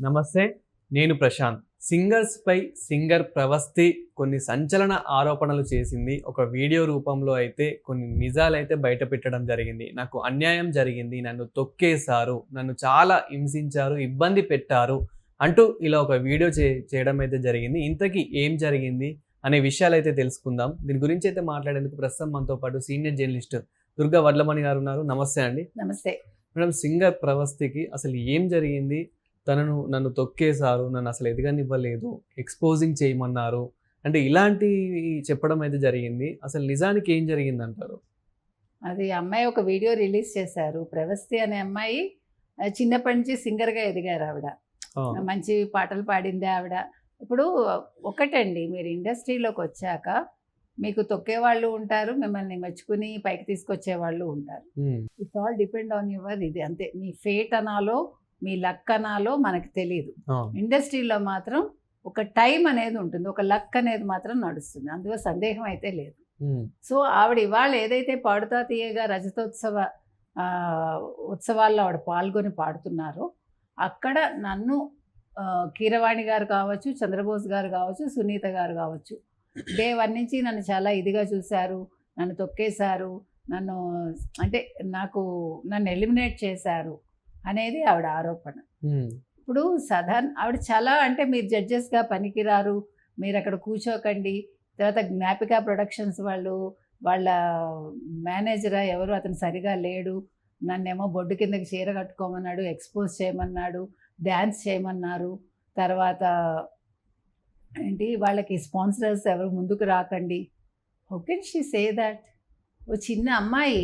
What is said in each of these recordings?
నమస్తే నేను ప్రశాంత్. సింగర్స్ పై సింగర్ ప్రవస్తి కొన్ని సంచలన ఆరోపణలు చేసింది. ఒక వీడియో రూపంలో అయితే కొన్ని నిజాలు అయితే బయట పెట్టడం జరిగింది. నాకు అన్యాయం జరిగింది. నన్ను తొక్కేశారు. నన్ను చాలా హింసించారు. ఇబ్బంది పెట్టారు అంటూ ఇలా ఒక వీడియో చే చేయడం అయితే జరిగింది. ఇంతకీ ఏం జరిగింది అనే విషయాలు అయితే తెలుసుకుందాం. దీని గురించి అయితే మాట్లాడేందుకు ప్రస్తుతం మనతో పాటు సీనియర్ జర్నలిస్ట్ దుర్గా వడ్లమణి గారు ఉన్నారు. నమస్తే అండి. నమస్తే. మేడం సింగర్ ప్రవస్తికి అసలు ఏం జరిగింది? తనను నన్ను తొక్కేశారు నన్ను అసలు ఎదగనివ్వలేదు ఎక్స్పోజింగ్ చేయమన్నారు. అంటే ఇలాంటివి చెప్పడం అయితే జరిగింది. అసలు నిజానికి ఏం జరిగింది అంటారు అది అమ్మాయి ఒక వీడియో రిలీజ్ చేశారు. ప్రవస్తి అనే అమ్మాయి చిన్నప్పటి నుంచి సింగర్గా ఎదిగారు ఆవిడ. మంచి పాటలు పాడింది ఆవిడ. ఇప్పుడు ఒకటండి మీరు ఇండస్ట్రీలోకి వచ్చాక మీకు తొక్కే వాళ్ళు ఉంటారు మిమ్మల్ని మెచ్చుకుని పైకి తీసుకొచ్చే వాళ్ళు ఉంటారు. It's all depend on your ఇది అంతే. మీ ఫేట్ అనాలో మీ లక్ అనాలో మనకు తెలియదు. ఇండస్ట్రీలో మాత్రం ఒక టైం అనేది ఉంటుంది. ఒక లక్ అనేది మాత్రం నడుస్తుంది. అందులో సందేహం అయితే లేదు. సో ఆవిడ ఇవాళ ఏదైతే పాడుతా తీయగా రజతోత్సవ ఉత్సవాల్లో ఆవిడ పాల్గొని పాడుతున్నారో అక్కడ నన్ను కీరవాణి గారు కావచ్చు చంద్రబోస్ గారు కావచ్చు సునీత గారు కావచ్చు డే వన్ నుంచి నన్ను చాలా ఇదిగా చూశారు నన్ను తొక్కేశారు నన్ను అంటే నాకు నన్ను ఎలిమినేట్ చేశారు అనేది ఆవిడ ఆరోపణ. ఇప్పుడు సాధారణ ఆవిడ చాలా అంటే మీరు జడ్జెస్గా పనికిరారు మీరు అక్కడ కూర్చోకండి. తర్వాత జ్ఞాపిక ప్రొడక్షన్స్ వాళ్ళు వాళ్ళ మేనేజరా ఎవరు అతను సరిగా లేడు నన్నేమో బొడ్డు కిందకి చీర కట్టుకోమన్నాడు ఎక్స్పోజ్ చేయమన్నాడు డ్యాన్స్ చేయమన్నారు. తర్వాత ఏంటి వాళ్ళకి స్పాన్సరర్స్ ఎవరు ముందుకు రాకండి. Okay she say that? ఓ చిన్న అమ్మాయి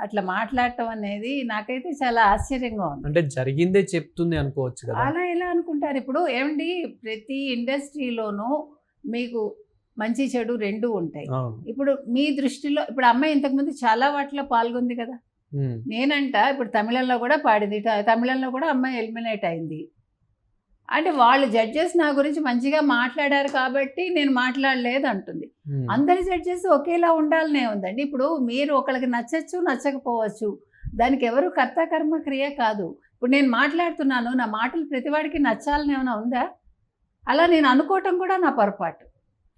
అట్లా మాట్లాడటం అనేది నాకైతే చాలా ఆశ్చర్యంగా ఉంది. అంటే జరిగిందే చెప్తుంది అనుకోవచ్చు కదా. అలా ఎలా అనుకుంటారు? ఇప్పుడు ఏమండి? ప్రతి ఇండస్ట్రీలోనూ మీకు మంచి చెడు రెండు ఉంటాయి. ఇప్పుడు మీ దృష్టిలో ఇప్పుడు అమ్మాయి ఇంతకుముందు చాలా వాటిలో పాల్గొంది కదా. నేనంట ఇప్పుడు తమిళంలో కూడా పాడింది. తమిళంలో కూడా అమ్మాయి ఎలిమినేట్ అయింది. అంటే వాళ్ళు జడ్జెస్ నా గురించి మంచిగా మాట్లాడారు కాబట్టి నేను మాట్లాడలేదు అంటుంది ఉమ్, అందరి జడ్జెస్ ఒకేలా ఉండాలనే ఉందండి. ఇప్పుడు మీరు ఒకరికి నచ్చచ్చు నచ్చకపోవచ్చు. దానికి ఎవరు కర్త కర్మ క్రియ కాదు. ఇప్పుడు నేను మాట్లాడుతున్నాను నా మాటలు ప్రతివాడికి నచ్చాలని ఏమైనా ఉందా? అలా నేను అనుకోవటం కూడా నా పొరపాటు.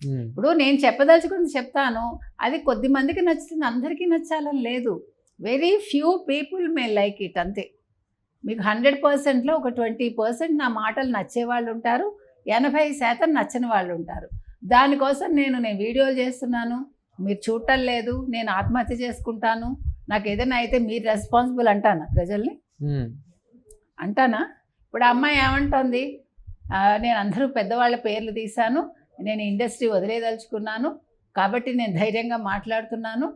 ఉమ్, ఇప్పుడు నేను చెప్పదలుచుకుంది చెప్తాను అది కొద్ది మందికి నచ్చుతుంది అందరికీ నచ్చాలని లేదు. Very few people may like it అంతే. మీకు హండ్రెడ్ పర్సెంట్లో ఒక ట్వంటీ పర్సెంట్ నా మాటలు నచ్చే వాళ్ళు ఉంటారు ఎనభై శాతం నచ్చని వాళ్ళు ఉంటారు. దానికోసం నేను నేను వీడియోలు చేస్తున్నాను. మీరు చూడటం లేదు నేను ఆత్మహత్య చేసుకుంటాను. నాకు ఏదైనా అయితే మీరు రెస్పాన్సిబుల్ అంటానా ప్రజల్ని? అంటానా? ఇప్పుడు అమ్మాయి ఏమంటోంది? నేను అందరూ పెద్దవాళ్ళ పేర్లు తీశాను నేను ఇండస్ట్రీ వదిలేదలుచుకున్నాను కాబట్టి నేను ధైర్యంగా మాట్లాడుతున్నాను.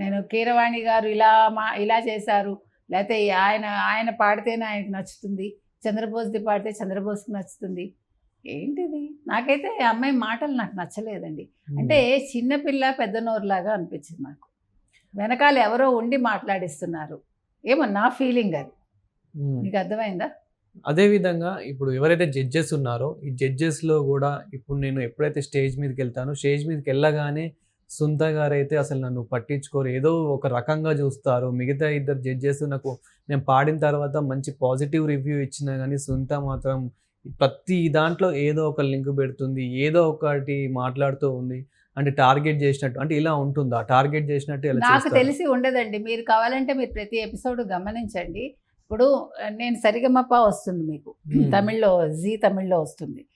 నేను కీరవాణి గారు ఇలా మా ఇలా చేశారు. లేకపోతే ఆయన ఆయన పాడితేనే ఆయనకు నచ్చుతుంది. చంద్రబోస్ది పాడితే చంద్రబోస్కి నచ్చుతుంది. ఏంటిది? నాకైతే అమ్మాయి మాటలు నాకు నచ్చలేదండి. అంటే చిన్నపిల్ల పెద్ద నోరులాగా అనిపించింది నాకు. వెనకాల ఎవరో ఉండి మాట్లాడిస్తున్నారు. ఏమో నా ఫీలింగ్ అది. నీకు అర్థమైందా? అదే విధంగా ఇప్పుడు ఎవరైతే జడ్జెస్ ఉన్నారో ఈ జడ్జెస్లో కూడా ఇప్పుడు నేను ఎప్పుడైతే స్టేజ్ మీదకి వెళ్తానో స్టేజ్ మీదకి వెళ్ళగానే సుంత గారు అయితే అసలు నన్ను పట్టించుకోరు. ఏదో ఒక రకంగా చూస్తారు. మిగతా ఇద్దరు జడ్జెస్ నాకు నేను పాడిన తర్వాత మంచి పాజిటివ్ రివ్యూ ఇచ్చినా కానీ సుంత మాత్రం ప్రతి దాంట్లో ఏదో ఒక లింక్ పెడుతుంది. ఏదో ఒకటి మాట్లాడుతూ ఉంది. అంటే టార్గెట్ చేసినట్టు అంటే ఇలా ఉంటుందా? టార్గెట్ చేసినట్టు నాకు? తెలిసి ఉండదండి. మీరు కావాలంటే మీరు ప్రతి ఎపిసోడ్ గమనించండి. ఇప్పుడు నేను సరిగమప వస్తుంది మీకు. Hmm. తమిళ్ళో జీ తమిళ్ళో వస్తుంది.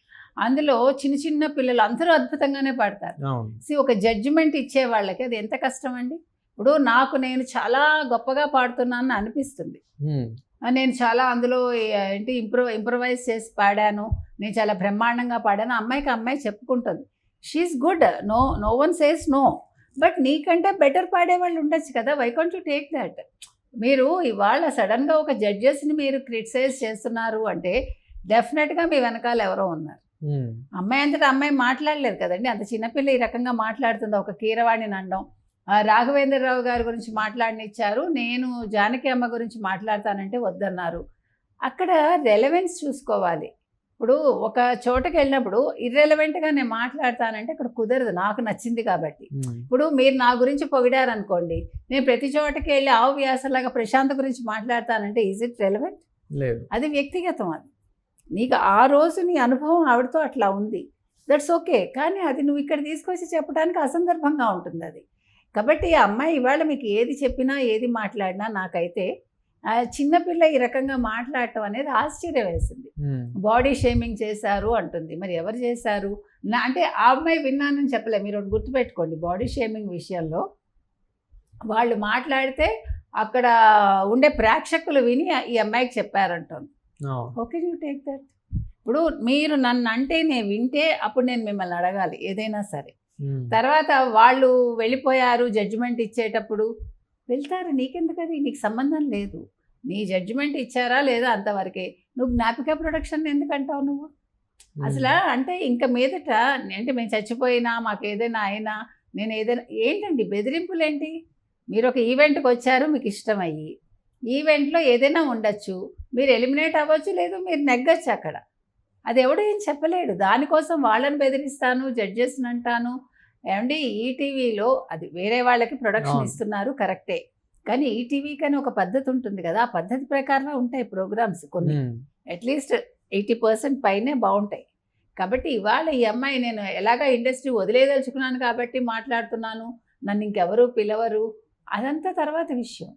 అందులో చిన్న చిన్న పిల్లలు అందరూ అద్భుతంగానే పాడతారు. సి ఒక జడ్జిమెంట్ ఇచ్చే వాళ్ళకి అది ఎంత కష్టం అండి ఇప్పుడు నాకు నేను చాలా గొప్పగా పాడుతున్నాను అనిపిస్తుంది. నేను చాలా అందులో ఏంటి ఇంప్రూవ్ ఇంప్రవైజ్ చేసి పాడాను. నేను చాలా బ్రహ్మాండంగా పాడాను. అమ్మాయికి అమ్మాయి చెప్పుకుంటుంది. She is good no no one says no but నీకంటే బెటర్ పాడేవాళ్ళు ఉండొచ్చు కదా. Why can't you take that మీరు ఇవాళ సడన్గా ఒక జడ్జెస్ని మీరు క్రిటిసైజ్ చేస్తున్నారు అంటే డెఫినెట్గా మీ వెనకాల ఎవరో ఉన్నారు. అమ్మాయి అంతటా అమ్మాయి మాట్లాడలేదు కదండి. అంత చిన్నపిల్ల ఈ రకంగా మాట్లాడుతుంది. ఒక కీరవాణిని అనడం. రాఘవేంద్రరావు గారి గురించి మాట్లాడనిచ్చారు. నేను జానకి అమ్మ గురించి మాట్లాడతానంటే వద్దన్నారు. అక్కడ రెలవెన్స్ చూసుకోవాలి. ఇప్పుడు ఒక చోటకి వెళ్ళినప్పుడు ఇర్రెలవెంట్గా నేను మాట్లాడతానంటే అక్కడ కుదరదు. నాకు నచ్చింది కాబట్టి. ఇప్పుడు మీరు నా గురించి పొగిడారనుకోండి. నేను ప్రతి చోటకి వెళ్ళి ఆవు వ్యాసలాగా ప్రశాంత్ గురించి మాట్లాడతానంటే ఈజ్ ఇట్ రెలవెంట్ లేదు. అది వ్యక్తిగతం అది. నీకు ఆ రోజు నీ అనుభవం ఆవిడతో అట్లా ఉంది. దట్స్ ఓకే కానీ అది నువ్వు ఇక్కడ తీసుకొచ్చి చెప్పడానికి అసందర్భంగా ఉంటుంది అది. కాబట్టి ఆ అమ్మాయి ఇవాళ మీకు ఏది చెప్పినా ఏది మాట్లాడినా నాకైతే చిన్నపిల్ల ఈ రకంగా మాట్లాడటం అనేది ఆశ్చర్యం వేసింది. బాడీ షేమింగ్ చేశారు అంటుంది. మరి ఎవరు చేశారు? నా అంటే ఆ అమ్మాయి విన్నానని చెప్పలే. మీరు ఒకటి గుర్తుపెట్టుకోండి. బాడీ షేమింగ్ విషయంలో వాళ్ళు మాట్లాడితే అక్కడ ఉండే ప్రేక్షకులు విని ఈ అమ్మాయికి చెప్పారంటుంది. ఓకే యూ టేక్ దట్ ఇప్పుడు మీరు నన్ను అంటే నేను వింటే అప్పుడు నేను మిమ్మల్ని అడగాలి ఏదైనా సరే. ఉమ్, తర్వాత వాళ్ళు వెళ్ళిపోయారు జడ్జిమెంట్ ఇచ్చేటప్పుడు వెళ్తారు? నీకెందుకు అది నీకు సంబంధం లేదు. నీ జడ్జిమెంట్ ఇచ్చారా లేదా అంతవరకే? నువ్వు జ్ఞాపిక ప్రొడక్షన్ ఎందుకు అంటావు నువ్వు? ఉమ్, అసలు అంటే ఇంకా మీదట అంటే మేము చచ్చిపోయినా మాకు ఏదైనా అయినా నేను ఏదైనా ఏంటండి బెదిరింపులు ఏంటి? మీరు ఒక ఈవెంట్కి వచ్చారు మీకు ఇష్టం అయ్యి. ఈవెంట్లో ఏదైనా ఉండొచ్చు. మీరు ఎలిమినేట్ అవ్వచ్చు లేదు మీరు నెగ్గచ్చు అక్కడ. అది ఎవడు ఏం చెప్పలేడు. దానికోసం వాళ్ళని బెదిరిస్తాను జడ్జెస్ని అంటాను. ఏమండి ఈటీవీలో అది వేరే వాళ్ళకి ప్రొడక్షన్. ఇస్తున్నారు కరెక్టే. కానీ ఈటీవీకి అని ఒక పద్ధతి ఉంటుంది కదా ఆ పద్ధతి ప్రకారమే ఉంటాయి ప్రోగ్రామ్స్ కొన్ని. అట్లీస్ట్ ఎయిటీ పర్సెంట్ పైనే బాగుంటాయి. కాబట్టి ఇవాళ ఈ అమ్మాయి నేను ఎలాగ ఇండస్ట్రీ వదిలేదలుచుకున్నాను కాబట్టి మాట్లాడుతున్నాను నన్ను ఇంకెవరు పిలవరు అదంతా తర్వాత విషయం.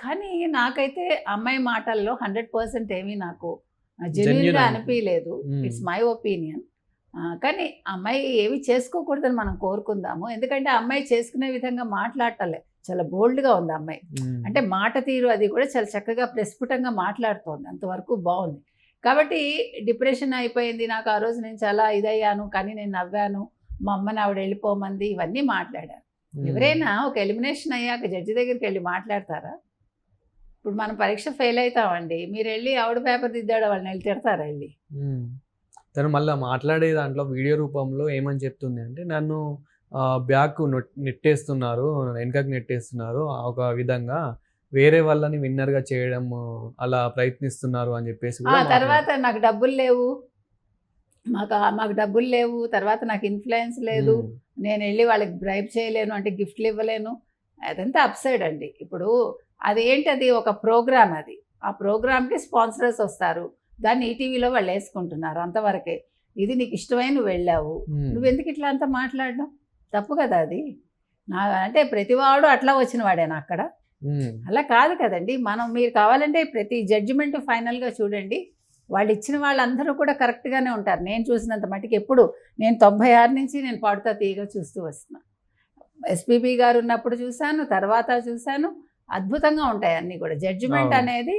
కానీ నాకైతే అమ్మాయి మాటల్లో హండ్రెడ్ పర్సెంట్ ఏమీ నాకు జెన్యున్గా అనిపి- అనిపించలేదు. ఇట్స్ మై ఒపీనియన్ కానీ అమ్మాయి ఏవి చేసుకోకూడదని మనం కోరుకుందాము. ఎందుకంటే అమ్మాయి చేసుకునే విధంగా మాట్లాడటలే. చాలా బోల్డ్గా ఉంది అమ్మాయి. అంటే మాట తీరు అది కూడా చాలా చక్కగా ప్రస్ఫుటంగా మాట్లాడుతోంది. అంతవరకు బాగుంది. కాబట్టి డిప్రెషన్ అయిపోయింది. నాకు ఆ రోజు నేను చాలా ఇదయ్యాను. కానీ నేను నవ్వాను. మా అమ్మని ఆవిడ వెళ్ళిపోమంది. ఇవన్నీ మాట్లాడారు. ఎవరైనా ఒక ఎలిమినేషన్ అయ్యాక జడ్జి దగ్గరికి వెళ్ళి మాట్లాడతారా? ఇప్పుడు మనం పరీక్ష ఫెయిల్ అవుతామండి మీరు వెళ్ళి ఆవిడ పేపర్ దిద్దాడు వాళ్ళని వెళ్ళి తిడతారా వెళ్ళి. తను మళ్ళీ మాట్లాడే దాంట్లో వీడియో రూపంలో ఏమని చెప్తుంది అంటే నన్ను బ్యాక్ నెట్టేస్తున్నారు వెనకకి నెట్టేస్తున్నారు ఒక విధంగా వేరే వాళ్ళని విన్నర్గా చేయడం అలా ప్రయత్నిస్తున్నారు అని చెప్పేసి తర్వాత నాకు డబ్బులు లేవు. మాకు మాకు డబ్బులు లేవు. తర్వాత నాకు ఇన్ఫ్లుయెన్స్ లేదు. నేను వెళ్ళి వాళ్ళకి బ్రైబ్ చేయలేను అంటే గిఫ్ట్లు ఇవ్వలేను. అదంతా అప్సైడ్ అండి. ఇప్పుడు అది ఏంటది ఒక ప్రోగ్రామ్ అది. ఆ ప్రోగ్రామ్కి స్పాన్సరర్స్ వస్తారు. దాన్ని ఈటీవీలో వాళ్ళు వేసుకుంటున్నారు అంతవరకే. ఇది నీకు ఇష్టమైన నువ్వు వెళ్ళావు. నువ్వు ఎందుకు ఇట్లా అంతా మాట్లాడడం? తప్పు కదా అది. నా అంటే ప్రతివాడు అట్లా వచ్చిన వాడేనా అక్కడ? అలా కాదు కదండి. మనం మీరు కావాలంటే ప్రతి జడ్జిమెంట్ ఫైనల్గా చూడండి. వాళ్ళు ఇచ్చిన వాళ్ళందరూ కూడా కరెక్ట్గానే ఉంటారు. నేను చూసినంత మటుకు ఎప్పుడు నేను తొంభై ఆరు నుంచి నేను పాడుతా తీయగా చూస్తూ వస్తున్నా. ఎస్పీబీ గారు ఉన్నప్పుడు చూశాను తర్వాత చూశాను. అద్భుతంగా ఉంటాయి అన్నీ కూడా. జడ్జిమెంట్. అనేది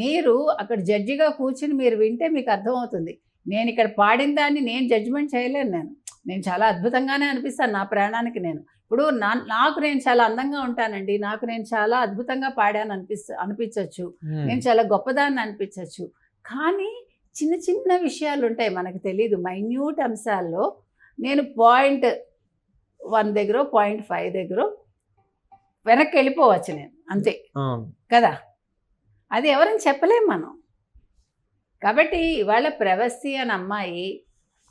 మీరు అక్కడ జడ్జిగా కూర్చుని మీరు వింటే మీకు అర్థమవుతుంది. నేను ఇక్కడ పాడిన దాన్ని నేను జడ్జిమెంట్ చేయలేను నేను. నేను చాలా అద్భుతంగానే అనిపిస్తాను నా ప్రాణానికి నేను. ఇప్పుడు నా నాకు నేను చాలా అందంగా ఉంటానండి. నాకు నేను చాలా అద్భుతంగా పాడాను అనిపిస్త అనిపించవచ్చు నేను చాలా గొప్పదాన్ని అనిపించవచ్చు కానీ చిన్న చిన్న విషయాలు ఉంటాయి మనకు తెలియదు మైన్యూట్ అంశాల్లో నేను పాయింట్ వన్ దగ్గర పాయింట్ ఫైవ్ దగ్గర వెనక్కి వెళ్ళిపోవచ్చు నేను. అంతే. కదా? అది ఎవరని చెప్పలేం మనం. కాబట్టి ఇవాళ ప్రవస్తి అని అమ్మాయి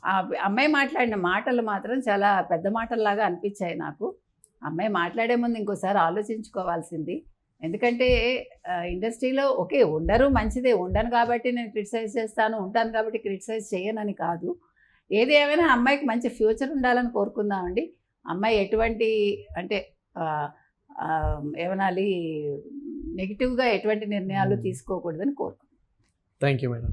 ఆ అమ్మాయి మాట్లాడిన మాటలు మాత్రం చాలా పెద్ద మాటల్లాగా అనిపించాయి నాకు. అమ్మాయి మాట్లాడే ముందు ఇంకోసారి ఆలోచించుకోవాల్సింది. ఎందుకంటే ఇండస్ట్రీలో ఓకే ఉండరు మంచిదే. ఉండను కాబట్టి నేను క్రిటిసైజ్ చేస్తాను ఉంటాను కాబట్టి క్రిటిసైజ్ చేయనని కాదు. ఏది ఏమైనా అమ్మాయికి మంచి ఫ్యూచర్ ఉండాలని కోరుకుందామండి. అమ్మాయి ఎటువంటి అంటే ఏమనాలి నెగిటివ్గా ఎటువంటి నిర్ణయాలు Hmm. తీసుకోకూడదని కోరుకుంటున్నాను థ్యాంక్ యూ మేడం